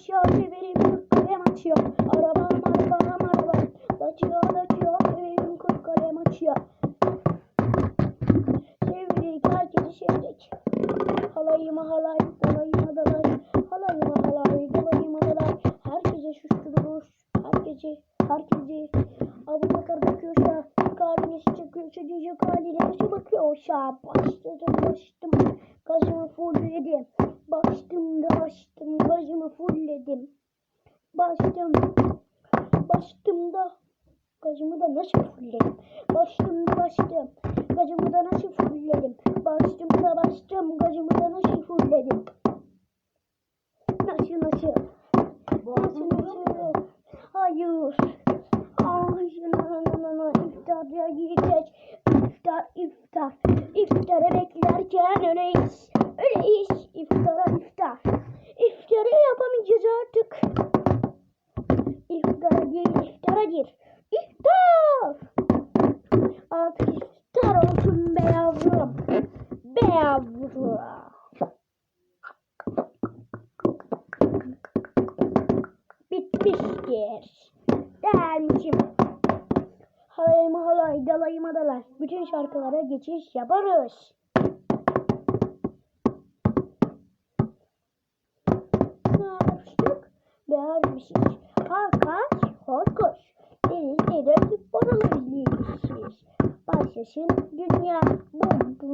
aşağı severim kırk kalem açıyor. Arabam arabam arabam. Açıyor açıyor severim kırk kalem açıyor. Sevdik herkesi sevdik. Halayıma halay, dalayıma dalay. Halayıma halay, dalayıma dalay. Herkese şuşturur. Herkesi, herkesi. Abu Bakar bakıyorsa, kalbine çekiyorsa diyecek haline nasıl bakıyorsa. Başladım, başladım. Gazımı fullledim. Bastım da bastım, fullledim. Bastım, bastım da gazımı da nasıl fullledim? Bastım da bastım, gazımı da nasıl fullledim? Bastım da bastım, gazımı da nasıl fullledim? Nasıl nasıl? Nasıl nasıl? Hayır. Hayır, iftarda yiyeceğiz. İftar, iftar. İftara beklerken öyleyiz. İftar olsun be yavrum. Be yavrum. Bitmiştir. Dermişim. Halayıma halay, dalayıma dalay. Bütün şarkılara geçiş yaparız. Ne yapmıştık? Hakas, Başlasın dünya. Bum.